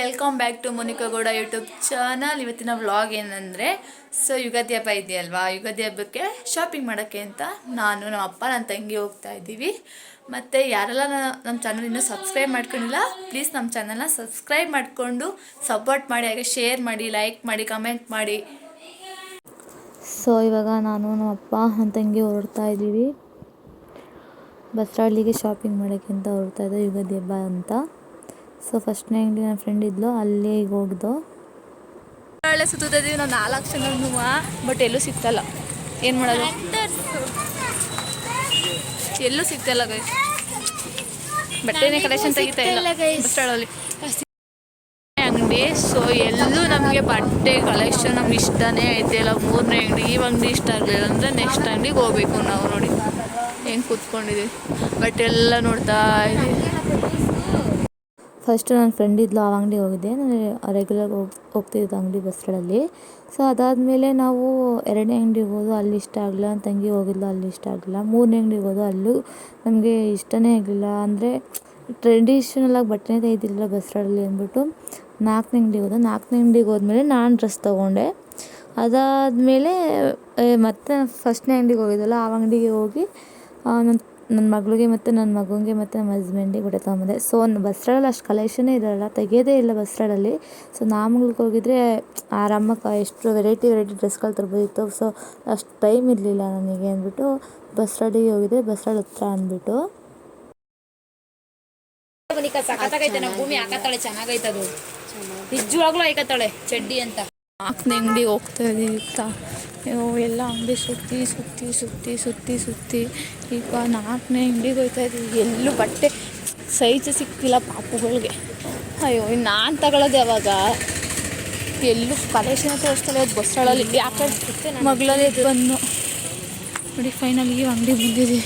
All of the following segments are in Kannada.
Welcome back to Monica Gowda YouTube channel ಇವತ್ತಿನ ವ್ಲಾಗ್ ಏನಂದರೆ, ಸೊ ಯುಗಾದಿ ಹಬ್ಬ ಇದೆಯಲ್ವಾ? ಯುಗಾದಿ ಹಬ್ಬಕ್ಕೆ ಶಾಪಿಂಗ್ ಮಾಡೋಕ್ಕೆ ಅಂತ ನಾನು, ನಮ್ಮ ಅಪ್ಪ ನನ್ನ ತಂಗಿ ಹೋಗ್ತಾ ಇದ್ದೀವಿ. ಮತ್ತು ಯಾರೆಲ್ಲ ನಮ್ಮ ಚಾನಲ್ ಇನ್ನೂ ಸಬ್ಸ್ಕ್ರೈಬ್ ಮಾಡ್ಕೊಂಡಿಲ್ಲ ಪ್ಲೀಸ್ ನಮ್ಮ ಚಾನಲ್ನ ಸಬ್ಸ್ಕ್ರೈಬ್ ಮಾಡಿಕೊಂಡು ಸಪೋರ್ಟ್ ಮಾಡಿ, ಹಾಗೆ ಶೇರ್ ಮಾಡಿ ಲೈಕ್ ಮಾಡಿ ಕಮೆಂಟ್ ಮಾಡಿ. ಸೊ ಇವಾಗ ನಾನು ನಮ್ಮ ಅಪ್ಪ ನನ್ನ ತಂಗಿ ಹೊರಡ್ತಾ ಇದ್ದೀವಿ. ಬಸ್ರಾಳಿಗೆ ಶಾಪಿಂಗ್ ಮಾಡೋಕ್ಕೆ ಅಂತ ಹೊರಡ್ತಾ ಇದ್ದೆ ಯುಗಾದಿ ಹಬ್ಬ ಅಂತ. ಸೊ ಫಸ್ಟ್ನೇ ಅಂಗಡಿ ನನ್ನ ಫ್ರೆಂಡ್ ಇದ್ಲು ಅಲ್ಲೇ ಹೋಗ್ದು. ಒಳ್ಳೆ ಸುತ್ತ ಇದೀವಿ ನಾವು ನಾಲ್ಕು ಜನ ಬಟ್ ಎಲ್ಲೂ ಸಿಗ್ತಲ್ಲ. ಏನು ಮಾಡೋದು? ಎಲ್ಲೂ ಸಿಗ್ತಲ್ಲ ಗೈ ಬಟ್ಟೆನೇ ಕಲೆಕ್ಷನ್ ತೆಗಿತಾ ಇಲ್ಲ. ಬಸ್ಟಾಳಲ್ಲಿ ಅಂಗಡಿ ಸೊ ಎಲ್ಲೂ ನಮಗೆ ಬಟ್ಟೆ ಕಲೆಕ್ಷನ್ ನಮ್ಗೆ ಇಷ್ಟನೇ ಐತೆ. ಇಲ್ಲ ಮೂರನೇ ಅಂಗಡಿ, ಈ ಅಂಗಡಿ ಇಷ್ಟ ಆಗಲಿಲ್ಲ ಅಂದರೆ ನೆಕ್ಸ್ಟ್ ಅಂಗಡಿಗೆ ಹೋಗ್ಬೇಕು ನಾವು ನೋಡಿ. ಹೆಂಗೆ ಕೂತ್ಕೊಂಡಿದ್ದೀವಿ. ಬಟ್ ಎಲ್ಲ ನೋಡ್ತಾ ಇದೀವಿ ಫಸ್ಟ್ ನನ್ನ ಫ್ರೆಂಡ್ ಇದ್ಲು ಆ ಅಂಗಡಿಗೆ ಹೋಗಿದ್ದೆ. ನಾನು ರೆಗ್ಯುಲರ್ ಹೋಗಿ ಹೋಗ್ತಿದ್ದೆ ಅಂಗಡಿ ಬಸ್ಗಳಲ್ಲಿ. ಸೊ ಅದಾದಮೇಲೆ ನಾವು ಎರಡನೇ ಅಂಗಡಿಗೆ ಹೋದು, ಅಲ್ಲಿ ಇಷ್ಟ ಆಗಲಿಲ್ಲ. ನನ್ನ ತಂಗಿ ಹೋಗಿದ್ಲು, ಅಲ್ಲಿ ಇಷ್ಟ ಆಗಲಿಲ್ಲ. ಮೂರನೇ ಅಂಗಡಿಗೆ ಹೋದು, ಅಲ್ಲೂ ನಮಗೆ ಇಷ್ಟನೇ ಆಗಲಿಲ್ಲ. ಅಂದರೆ ಟ್ರೆಡಿಷ್ನಲಾಗಿ ಬಟ್ಟೆನೇ ತೆಗೆದಿಲ್ಲ ಬಸ್ಗಳಲ್ಲಿ ಅಂದ್ಬಿಟ್ಟು ನಾಲ್ಕನೇ ಅಂಗಡಿಗೆ ಹೋದೆ. ನಾಲ್ಕನೇ ಅಂಗಡಿಗೆ ಹೋದ್ಮೇಲೆ ನಾನು ಡ್ರೆಸ್ ತೊಗೊಂಡೆ. ಅದಾದಮೇಲೆ ಮತ್ತೆ ಫಸ್ಟ್ನೇ ಅಂಗಡಿಗೆ ಹೋಗಿದ್ದಲ್ಲ, ಆ ಅಂಗಡಿಗೆ ಹೋಗಿ ನನ್ನ ನನ್ನ ಮಗಳಿಗೆ ಮತ್ತು ನನ್ನ ಮಗನಿಗೆ ಮತ್ತು ನಮ್ಮ ಹಸ್ಬೆಂಡಿಗೆ ಕೂಡ ತೊಗೊಂಬಂದೆ. ಸೊ ಬಸ್ರಾಳಲ್ಲಿ ಅಷ್ಟು ಕಲೆಕ್ಷನೇ ಇರೋಲ್ಲ ತೆಗೆಯೋದೇ ಇಲ್ಲ ಬಸ್ರಾಳಲ್ಲಿ. ಸೊ ನಾಮಗಳಿಗೆ ಹೋಗಿದ್ರೆ ಆರಾಮಕ್ಕೆ ಎಷ್ಟು ವೆರೈಟಿ ವೆರೈಟಿ ಡ್ರೆಸ್ಗಳು ತರ್ಬೋದಿತ್ತು. ಸೊ ಅಷ್ಟು ಟೈಮ್ ಇರಲಿಲ್ಲ ನನಗೆ ಅಂದ್ಬಿಟ್ಟು ಬಸ್ರಾಳಿಗೆ ಹೋಗಿದ್ದೆ ಬಸ್ರಾಳ್ ಹತ್ರ ಅಂದ್ಬಿಟ್ಟು. ಸಖತ್ತಾಗೈತೆ ನಮ್ಮ ಭೂಮಿ ಹಾಕತ್ತಾಳೆ ಚೆನ್ನಾಗೈತದು ನಿಜವಾಗ್ಲೂ ಹಾಕತ್ತಾಳೆ ಚಡ್ಡಿ ಅಂತ. ನಾಲ್ಕನೇ ಅಂಗಡಿ ಹೋಗ್ತಾ ಇದ್ದೀವಿ ಎಲ್ಲ ಅಂಗಡಿ ಸುತ್ತಿ ಸುತ್ತಿ ಸುತ್ತಿ ಸುತ್ತಿ ಸುತ್ತಿ. ಈಗ ನಾಲ್ಕನೇ ಅಂಗಡಿಗೆ ಹೋಗ್ತಾ ಇದ್ದೀವಿ ಎಲ್ಲೂ ಬಟ್ಟೆ ಸೈಜ್ ಸಿಕ್ತಿಲ್ಲ ಪಾಪುಗಳಿಗೆ. ಅಯ್ಯೋ ಇನ್ನು ನಾನು ತಗೊಳ್ಳೋದು ಯಾವಾಗ ಎಲ್ಲೂ ಕಲೆಕ್ಷನ್ ಬಸ್ ಸ್ಥಳಲ್ಲಿ ಯಾಕೆ ಮಗಳಲ್ಲಿ ಬಂದು. ನೋಡಿ ಫೈನಲ್ ಈ ಅಂಗಡಿ ಬಂದಿದೆ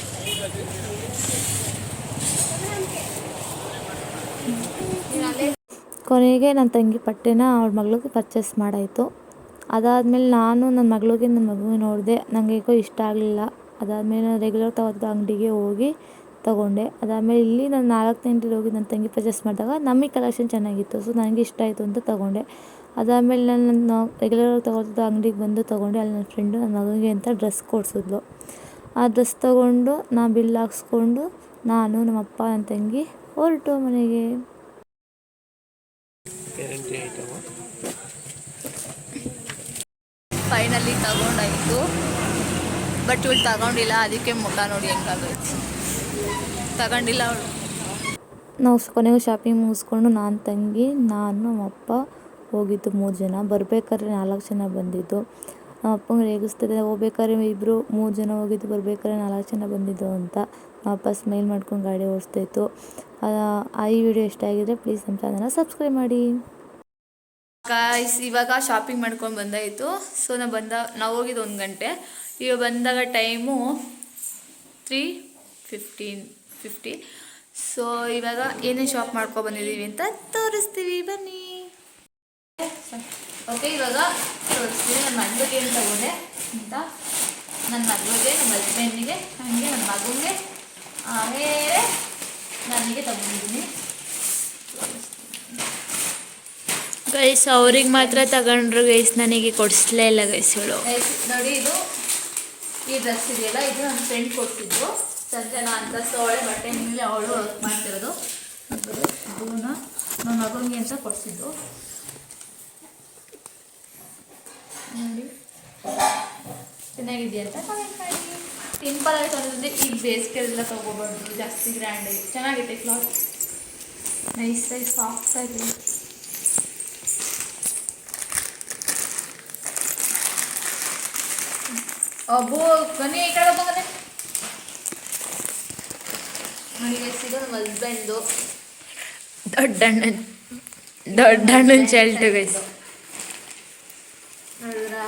ಕೊನೆಗೆ ನನ್ನ ತಂಗಿ ಪಟ್ಟೆನ ಅವ್ರ ಮಗಳಿಗೆ ಪರ್ಚೇಸ್ ಮಾಡಾಯಿತು. ಅದಾದಮೇಲೆ ನಾನು ನನ್ನ ಮಗಳಿಗೆ ನನ್ನ ಮಗುವಿಗೆ ನೋಡಿದೆ ನನಗೆ ಏಕೋ ಇಷ್ಟ ಆಗಲಿಲ್ಲ. ಅದಾದಮೇಲೆ ನಾನು ರೆಗ್ಯುಲರ್ ತಗೋದ ಅಂಗಡಿಗೆ ಹೋಗಿ ತಗೊಂಡೆ. ಅದಾದಮೇಲೆ ಇಲ್ಲಿ ನಾನು ನಾಲ್ಕು ಅಂಗಡಿಗೆ ಹೋಗಿ ನನ್ನ ತಂಗಿ ಪರ್ಚೇಸ್ ಮಾಡಿದಾಗ ನಮಗೆ ಕಲೆಕ್ಷನ್ ಚೆನ್ನಾಗಿತ್ತು. ಸೊ ನನಗೆ ಇಷ್ಟ ಆಯಿತು ಅಂತ ತಗೊಂಡೆ. ಅದಾದಮೇಲೆ ನಾನು ನನ್ನ ರೆಗ್ಯುಲರ್ ತಗೋತಿದ್ದ ಅಂಗಡಿಗೆ ಬಂದು ತಗೊಂಡೆ. ಅಲ್ಲಿ ನನ್ನ ಫ್ರೆಂಡು ನನ್ನ ಮಗನಿಗೆ ಅಂತ ಡ್ರೆಸ್ ಕೊಡಿಸಿದ್ಲು. ಆ ಡ್ರೆಸ್ ತಗೊಂಡು ನಾ ಬಿಲ್ ಹಾಕ್ಸ್ಕೊಂಡು ನಾನು ನಮ್ಮ ಅಪ್ಪ ನನ್ನ ತಂಗಿ ಹೊರಟು ಮನೆಗೆ. ಫೈನಲಿ ತಗೊಂಡಾಯಿತು. ಬಟ್ ಇವಳು ತಗೊಂಡಿಲ್ಲ, ಅದಕ್ಕೆ ಮುಖ ನೋಡಿ ಹೆಂಗಾಗೈತೆ ತಗೊಂಡಿಲ್ಲ ಅವಳು. ನಾವು ಕೊನೆಗೂ ಶಾಪಿಂಗ್ ಮುಗಿಸ್ಕೊಂಡು ನಾನು ತಂಗಿ, ನಾನು, ನಮ್ಮ ಅಪ್ಪ ಹೋಗಿದ್ದು ಮೂರು ಜನ. ಬರಬೇಕಾದ್ರೆ ನಾಲ್ಕು ಜನ ಬಂದಿದ್ದು. ನಮ್ಮ ಅಪ್ಪಂಗೆ ರೇಗಿಸ್ತಿದ್ದೆ ಹೋಗ್ಬೇಕಾದ್ರೆ ಇಬ್ಬರು ಮೂರು ಜನ ಹೋಗಿದ್ದು, ಬರ್ಬೇಕಾದ್ರೆ ನಾಲ್ಕು ಜನ ಬಂದಿದ್ದು ಅಂತ ನಮ್ಮ ಅಪ್ಪ ಸ್ಮೈಲ್ ಮಾಡ್ಕೊಂಡು ಗಾಡಿ ಓಡಿಸ್ತಾಯಿತ್ತು ಆ ಈ ವಿಡಿಯೋ ಇಷ್ಟ ಆಗಿದ್ರೆ ಪ್ಲೀಸ್ ನಮ್ಮ ಚಾನಲ್ನ ಸಬ್ಸ್ಕ್ರೈಬ್ ಮಾಡಿ. ಗಾಯ್ಸ್ ಇವಾಗ ಶಾಪಿಂಗ್ ಮಾಡ್ಕೊಂಡು ಬಂದಾಯಿತು. ಸೊ ನಾವು ಬಂದ ನಾವು ಹೋಗಿದ್ದು ಒಂದು ಗಂಟೆ. ಇವಾಗ ಬಂದಾಗ time three fifteen fifty so ಇವಾಗ ಏನೇನು ಶಾಪ್ ಮಾಡ್ಕೊ ಬಂದಿದ್ದೀವಿ ಅಂತ ತೋರಿಸ್ತೀವಿ. ಬನ್ನಿ. ಓಕೆ ಇವಾಗ ತೋರಿಸ್ತೀವಿ. ನನ್ನ ಮಗಳಿಗೆ ಏನು ತಗೊಂಡೆ ಅಂತ. ನನ್ನ ಮಗಳಿಗೆ ನಮ್ಮ ಹಸ್ಬೆಂಡಿಗೆ ಹಾಗೆ ನನ್ನ ಮಗುಗೆ. ಆಮೇಲೆ ನನಗೆ ತಗೊಂಡಿದ್ದೀನಿ ಗೈಸ್ ಅವ್ರಿಗೆ ಮಾತ್ರ ತಗೊಂಡ್ರು ಗೈಸ್ ನನಗೆ ಕೊಡಿಸ್ಲೇ ಇಲ್ಲ ಗೈಸ್ ಇವಳು ನೋಡಿ ಇದು, ಈ ಡ್ರೆಸ್ ಇದೆಯಲ್ಲ, ಇದು ನನ್ನ ಫ್ರೆಂಡ್ ಕೊಡ್ತಿದ್ದು ಸಂಜನಾ ಅಂತ ಸೊ ಅವಳೆ ಬಟ್ಟೆ ಮೇಲೆ ಅವಳು ವರ್ಕ್ ಮಾಡ್ತಿರೋದು. ಇದನ್ನ ನನ್ನ ಮಗನಿಗೆ ಅಂತ ಕೊಡಿಸಿದ್ದು. ನೋಡಿ. ಚೆನ್ನಾಗಿದೆಯಾ ಅಂತ ಕಮೆಂಟ್ ಮಾಡಿ. ಸಿಂಪಲ್ ಆಗಿ ತೊಗೊಂಡಿದ್ದೆ. ಈಗ ಬೇಸಿಗೆಲ್ಲ ತೊಗೋಬಾರ್ದು, ಜಾಸ್ತಿ ಗ್ರ್ಯಾಂಡ್ ಚೆನ್ನಾಗಿದೆ ಕ್ಲಾತ್ ನೈಸ್ ಆಗಿ ಸಾಫ್ಟ್ ಆಗಿ. ಅಬ್ಬೋ ಬನ್ನಿ ಈ ಕಡೆ ಬಂದ್ರೆ ನನಗೆ ಸಿಗೋ ನಮ್ಮ ಹಸ್ಬೆಂಡು ದೊಡ್ಡಣ್ಣನ ದೊಡ್ಡ ಅಣ್ಣನ ಶರ್ಟ್ ಗೈಸ್ ನೋಡಿದ್ರಾ?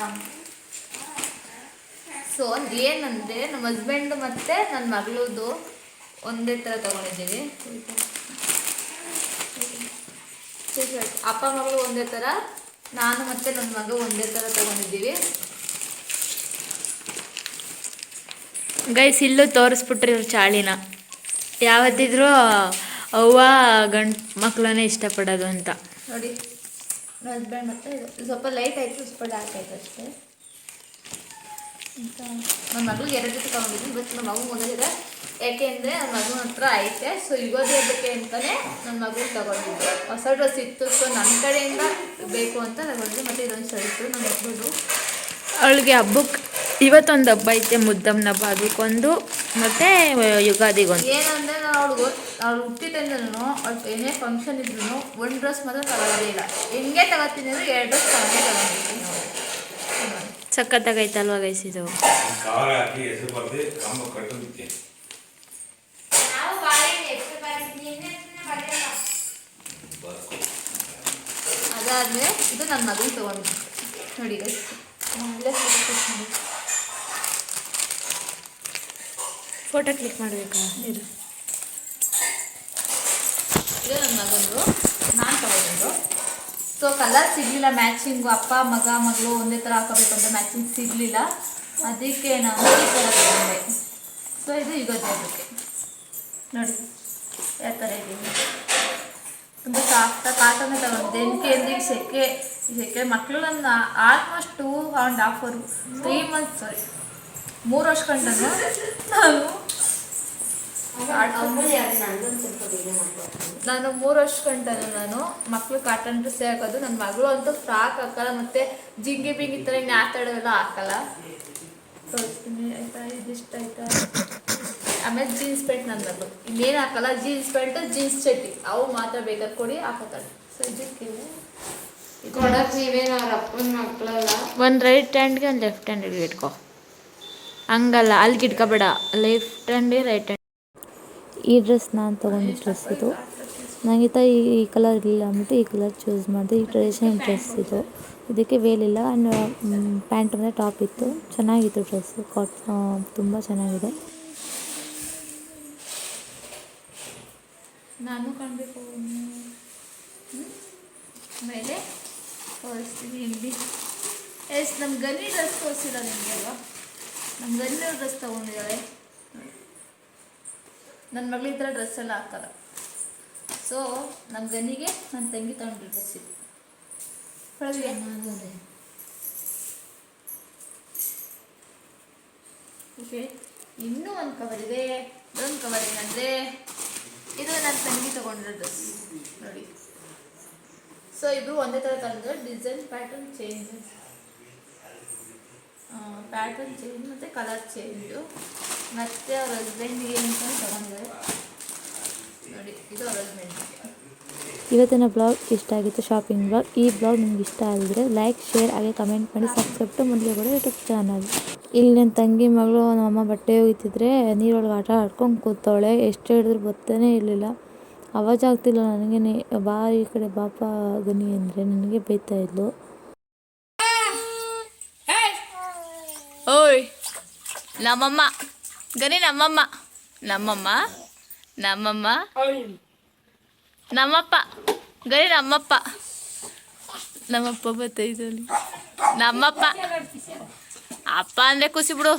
ಸೊ ಏನಂದರೆ ನಮ್ಮ ಹಸ್ಬೆಂಡು ಮತ್ತು ನನ್ನ ಮಗಳದು ಒಂದೇ ಥರ ತೊಗೊಂಡಿದ್ದೀವಿ. ಅಪ್ಪ ಮಗಳು ಒಂದೇ ಥರ ನಾನು ಮತ್ತು ನನ್ನ ಮಗ ಒಂದೇ ಥರ ತೊಗೊಂಡಿದ್ದೀವಿ. ಗೈಸ್ ಇಲ್ಲೂ ತೋರಿಸ್ಬಿಟ್ರಿ ಇವ್ರ ಚಾಳಿನ. ಯಾವತ್ತಿದ್ರೂ ಅವ್ವ ಗಂಡ್ ಮಕ್ಕಳನ್ನೇ ಇಷ್ಟಪಡೋದು ಅಂತ. ನೋಡಿ ಹಸ್ಬೆಂಡ್ ಮತ್ತು ಸ್ವಲ್ಪ ಲೈಟ್ ಆಯಿತು ಸ್ವಲ್ಪ ಡಾರ್ಕ್ ಆಯಿತು ಅಷ್ಟೇ. ನನ್ನ ಮಗಳಿಗೆ ಎರಡು ಜೊತೆ ತಗೊಂಡಿದ್ದೀನಿ ಬಟ್ ನಮ್ಮ ಮಗು ಯಾಕೆಂದರೆ ನನ್ನ ಮಗು ಹತ್ರ ಐತೆ ಸೊ ಯುಗಾದಿ ಹಬ್ಬಕ್ಕೆ ಅಂತಲೇ ನನ್ನ ಮಗು ತಗೊಂಡಿದ್ದು. ಹೊಸ ಡ್ರೆಸ್ ಇತ್ತು ಸೊ ನನ್ನ ಕಡೆಯಿಂದ ಬೇಕು ಅಂತ ತಗೊಂಡಿದ್ದು ಮತ್ತು ಇದೊಂದು ಶರ್ಟು ನನ್ನ ಮಗಳು ಅವಳಿಗೆ ಹಬ್ಬಕ್ಕೆ ಇವತ್ತೊಂದು ಹಬ್ಬ ಐತೆ ಮುದ್ದಮ್ಮನ ಹಬ್ಬ ಅದಕ್ಕೊಂದು ಮತ್ತೆ ಯುಗಾದಿಗೊಂದು. ಏನಂದ್ರೆ ನಾನು ಅವಳು ಅವಳು ಹುಟ್ಟಿದ್ದೆಂದ್ರೂ ಅವ್ಳು ಏನೇ ಫಂಕ್ಷನ್ ಇದ್ರು ಒಂದು ಡ್ರೆಸ್ ಮಾತ್ರ ತಗೊಳ್ಳೋದೇ ಇಲ್ಲ. ಹೆಂಗೆ ತಗೋತೀನಿ ಅಂದ್ರೆ ಎರಡು ಡ್ರೆಸ್ ತಗೊಂಡೇ ತಗೊಂಡಿದ್ದೀನಿ ಸಖತ್ತಾಗೈತಲ್ವ ಗೈಸ್ ಬರ್ಕೊ ಅದಾದ್ಮೇಲೆ ಇದು ನನ್ನ ಮಗನಿಗೆ ತಗೊಂಡು ನೋಡಿ guys. ಒಳ್ಳೆ photo click ಮಾಡಿ. ಫೋಟೋ ಕ್ಲಿಕ್ ಮಾಡಬೇಕಾ? ಇದು ಇದು ನನ್ನ ಮಗಂದು. ನಾನು ತಗೊಂಡು ಸೊ ಕಲರ್ ಸಿಗಲಿಲ್ಲ ಮ್ಯಾಚಿಂಗು ಅಪ್ಪ ಮಗ ಮಗಳು ಒಂದೇ ಥರ ಹಾಕೋಬೇಕು ಅಂತ ಮ್ಯಾಚಿಂಗ್ ಸಿಗಲಿಲ್ಲ. ಅದಕ್ಕೆ ನಾನು ಈ ಥರ ತಗೊಂಡೆ. ಸೊ ಇದು ಅದಕ್ಕೆ ನೋಡಿ ಯಾವ ಥರ ಇದ್ದೀನಿ ತುಂಬ ಸಾಫ್ಟ ಕಾಟನ್ ತಗೊಂಡೆ ಈಗ ಸೆಕೆ ಸೆಕೆ. ಮಕ್ಕಳು ನನ್ನ ಆಲ್ಮೋಸ್ಟ್ ಟೂ ಆ್ಯಂಡ್ ಹಾಫ್ ಅವರು ತ್ರೀ ಮಂತ್ಸ್ ಸಾರಿ ಮೂರು ವರ್ಷ ಕಂಡು ನಾನು ನಾನು ಮೂರು ವರ್ಷ ಕಂಡನು ನಾನು. ಮಕ್ಳು ಕಾಟನ್ ಡ್ರೆಸ್ ಹಾಕೋದು ನನ್ನ ಮಗಳು ಅಂತೂ ಫ್ರಾಕ್ ಹಾಕಲ್ಲ ಮತ್ತೆ ಜಿಂಗಿ ಬಿಂಗಿ ಥರ ಇನ್ನು ಆತಾಡೋದೆಲ್ಲ ಹಾಕಲ್ಲ. ತೋರಿಸ್ತೀನಿ. ಆಯ್ತಾ? ಇದಿಷ್ಟ ಆಯ್ತಾ? ಆಮೇಲೆ ಜೀನ್ಸ್ ಪ್ಯಾಂಟ್ ನನ್ನ ಮಗಳು. ಇನ್ನೇನು ಹಾಕಲ್ಲ? ಜೀನ್ಸ್ ಪ್ಯಾಂಟು ಜೀನ್ಸ್ ಚಡ್ಡಿ. ಅವು ಮಾತ್ರ ಬೇಕಾದ್ರೆ ಕೊಡಿ ಹಾಕೋತಾಳೆ. ಸೊ ಇದಕ್ಕೆ ಕೊಡಕ್ ನೀವೇನು ಅವ್ರ ಮಕ್ಕಳಲ್ಲ ಒಂದು ರೈಟ್ ಹ್ಯಾಂಡ್ಗೆ ಒಂದು ಲೆಫ್ಟ್ ಹ್ಯಾಂಡ್ ಇಟ್ಕೋ. ಹಂಗಲ್ಲ. ಅಲ್ಲಿಗೆ ಇಟ್ಕೋಬೇಡ ಲೆಫ್ಟ್ ಹ್ಯಾಂಡಿಗೆ ರೈಟ್ ಹ್ಯಾಂಡ್ ಈ ಡ್ರೆಸ್ ನಾನು ತೊಗೊಂಡಿದ್ದ ಡ್ರೆಸ್ ಇದು. ನನಗೆ ತ ಈ ಕಲರ್ ಇಲ್ಲ ಅಂದ್ಬಿಟ್ಟು ಈ ಕಲರ್ ಚೂಸ್ ಮಾಡಿದೆ. ಈ ಟ್ರೆಡಿಷನಲ್ ಡ್ರೆಸ್ ಇದು. ಇದಕ್ಕೆ ವೇಲಿಲ್ಲ ಆ್ಯಂಡ್ ಪ್ಯಾಂಟ್ ಅಂದರೆ ಟಾಪ್ ಇತ್ತು. ಚೆನ್ನಾಗಿತ್ತು ಡ್ರೆಸ್ಸು ಕಾಟ್ ತುಂಬ ಚೆನ್ನಾಗಿದೆ. ನಾನು ಕಾಣಬೇಕು. ಮೇಲೆ ತೋರಿಸ್ತೀನಿ ಇಲ್ಲಿ. ಎಸ್ ನಮ್ಮ ಗನ್ನಿ ಡ್ರೆಸ್ ತೋರಿಸಿಲ್ಲ ನಿಮಗೆ ಅಲ್ವಾ? ನಮ್ಮ ಗನ್ನಿ ಡ್ರೆಸ್ ತೊಗೊಂಡಿದ್ದಾಳೆ ನನ್ನ ಮಗಳು ಥರ ಡ್ರೆಸ್ ಎಲ್ಲ ಹಾಕಲ್ಲ. ಸೊ ನಮ್ಮ ಗನ್ನಿಗೆ ನನ್ನ ತಂಗಿ ತಗೊಂಡಿರೋ ಡ್ರೆಸ್ ಇದು. ಓಕೆ, ಇನ್ನೂ ಒಂದು ಕವರ್ ಇದೆ. ಇದೊಂದು ಕವರ್ ಏನಂದರೆ, ಇದು ನನ್ನ ತಂಗಿ ತಗೊಂಡಿರೋ ಡ್ರೆಸ್ ನೋಡಿ. ಸೊ ಇದು ಒಂದೇ ಥರ ತಂದ್ರೆ design pattern change pattern change ಮತ್ತು ಕಲರ್ ಚೇಂಜು ಮತ್ತು ಅವ್ರ ಹಸ್ಬೆಂಡ್ಗೆ ಅಂತ ತಗೊಂಡಿದ್ದಾರೆ ನೋಡಿ ಇದು ಅವ್ರ ಹಸ್ಬೆಂಡಿಗೆ ಇವತ್ತಿನ ಬ್ಲಾಗ್ ಇಷ್ಟ ಆಗಿತ್ತು ಶಾಪಿಂಗ್ ಬ್ಲಾಗ್ ಈ ಬ್ಲಾಗ್ ನಿಮ್ಗೆ ಇಷ್ಟ ಆಗಿದ್ರೆ ಲೈಕ್ ಶೇರ್ ಹಾಗೆ ಕಮೆಂಟ್ ಮಾಡಿ ಸಬ್ಸ್ಕ್ರೈಬ್ ಟು ಮೊದಲು ಕೂಡ ಯೂಟ್ಯೂಬ್ ಚಾನಲ್ ಇಲ್ಲಿ ನನ್ನ ತಂಗಿ ಮಗಳು ನಮ್ಮಮ್ಮ ಬಟ್ಟೆ ಒಗಿತಿದ್ರೆ ನೀರೊಳಗೆ ಆಟ ಆಡ್ಕೊಂಡು ಕೂತವಳೆ. ಎಷ್ಟು ಹೇಳಿದ್ರು ಬರ್ತಾನೆ ಇರಲಿಲ್ಲ. ಅವಾಜ್ ಆಗ್ತಿಲ್ಲ ನನಗೆ. ಬಾ ಈ ಕಡೆ ಬಾಪ ಗನಿ ಅಂದರೆ ನನಗೆ ಬೈತಾ ಇದ್ಲು. ಓಯ್ ನಮ್ಮಮ್ಮ. ಗನಿ ನಮ್ಮಮ್ಮ ನಮ್ಮಮ್ಮ ನಮ್ಮಮ್ಮ ನಮ್ಮಪ್ಪ ಗನಿ ನಮ್ಮಪ್ಪ ನಮ್ಮಪ್ಪ ಬತ್ತೈತಲ್ಲಿ ನಮ್ಮಪ್ಪ ಅಪ್ಪ ಅಂದರೆ ಖುಷಿ ಬಿಡು